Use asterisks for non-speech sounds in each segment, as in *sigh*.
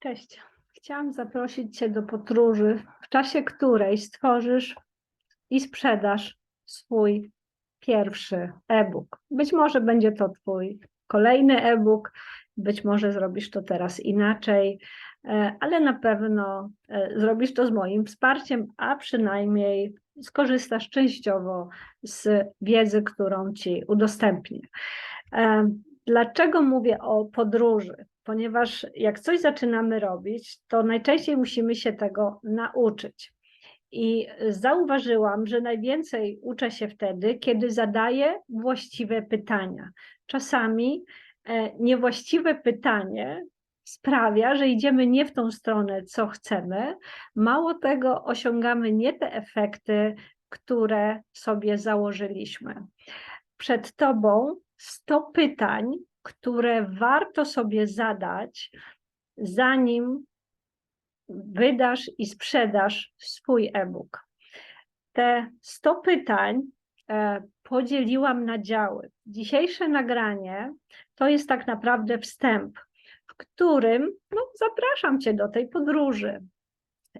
Cześć. Chciałam zaprosić Cię do podróży, w czasie której stworzysz i sprzedasz swój pierwszy e-book. Być może będzie to Twój kolejny e-book, być może zrobisz to teraz inaczej, e, ale na pewno e, zrobisz to z moim wsparciem, a przynajmniej skorzystasz częściowo z wiedzy, którą Ci udostępnię. E, Dlaczego mówię o podróży? Ponieważ jak coś zaczynamy robić, to najczęściej musimy się tego nauczyć. I zauważyłam, że najwięcej uczę się wtedy, kiedy zadaję właściwe pytania. Czasami e, niewłaściwe pytanie sprawia, że idziemy nie w tą stronę, co chcemy. Mało tego, osiągamy nie te efekty, które sobie założyliśmy. Przed Tobą 100 pytań, które warto sobie zadać, zanim wydasz i sprzedasz swój e-book. Te 100 pytań e, podzieliłam na działy. Dzisiejsze nagranie to jest tak naprawdę wstęp, w którym no, zapraszam Cię do tej podróży.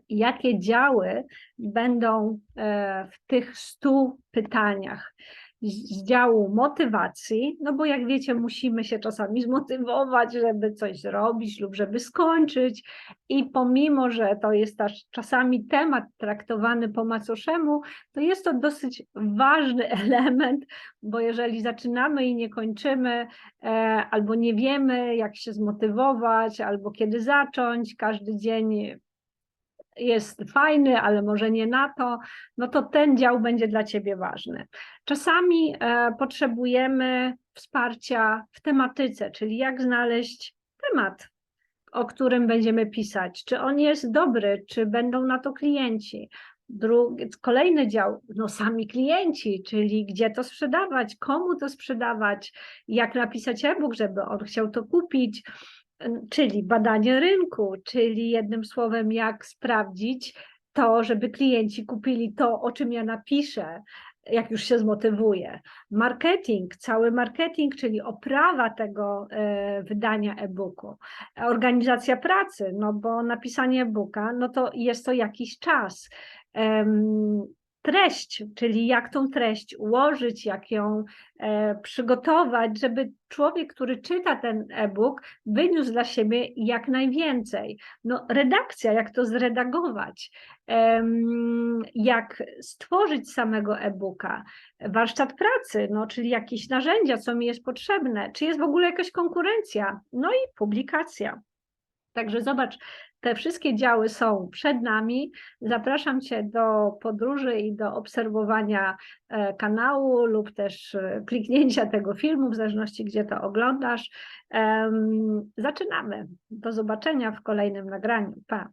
Jakie działy będą e, w tych 100 pytaniach? Z działu motywacji, no bo jak wiecie, musimy się czasami zmotywować, żeby coś zrobić lub żeby skończyć. I pomimo, że to jest też czasami temat traktowany po macoszemu, to jest to dosyć ważny *laughs* element, bo jeżeli zaczynamy i nie kończymy, e, albo nie wiemy, jak się zmotywować, albo kiedy zacząć, każdy dzień jest fajny, ale może nie na to, no to ten dział będzie dla Ciebie ważny. Czasami e, potrzebujemy wsparcia w tematyce, czyli jak znaleźć temat, o którym będziemy pisać, czy on jest dobry, czy będą na to klienci. Drugi, kolejny dział, no sami klienci, czyli gdzie to sprzedawać, komu to sprzedawać, jak napisać e-book, żeby on chciał to kupić czyli badanie rynku, czyli jednym słowem, jak sprawdzić to, żeby klienci kupili to, o czym ja napiszę, jak już się zmotywuje. Marketing, cały marketing, czyli oprawa tego e, wydania e-booku. Organizacja pracy, no bo napisanie e-booka, no to jest to jakiś czas treść, czyli jak tą treść ułożyć, jak ją e, przygotować, żeby człowiek, który czyta ten e-book, wyniósł dla siebie jak najwięcej. No, redakcja, jak to zredagować, jak stworzyć samego e-booka, warsztat pracy, no, czyli jakieś narzędzia, co mi jest potrzebne, czy jest w ogóle jakaś konkurencja, no i publikacja. Także zobacz, te wszystkie działy są przed nami. Zapraszam Cię do podróży i do obserwowania e, kanału lub też e, kliknięcia tego filmu, w zależności gdzie to oglądasz. Zaczynamy. Do zobaczenia w kolejnym nagraniu. Pa!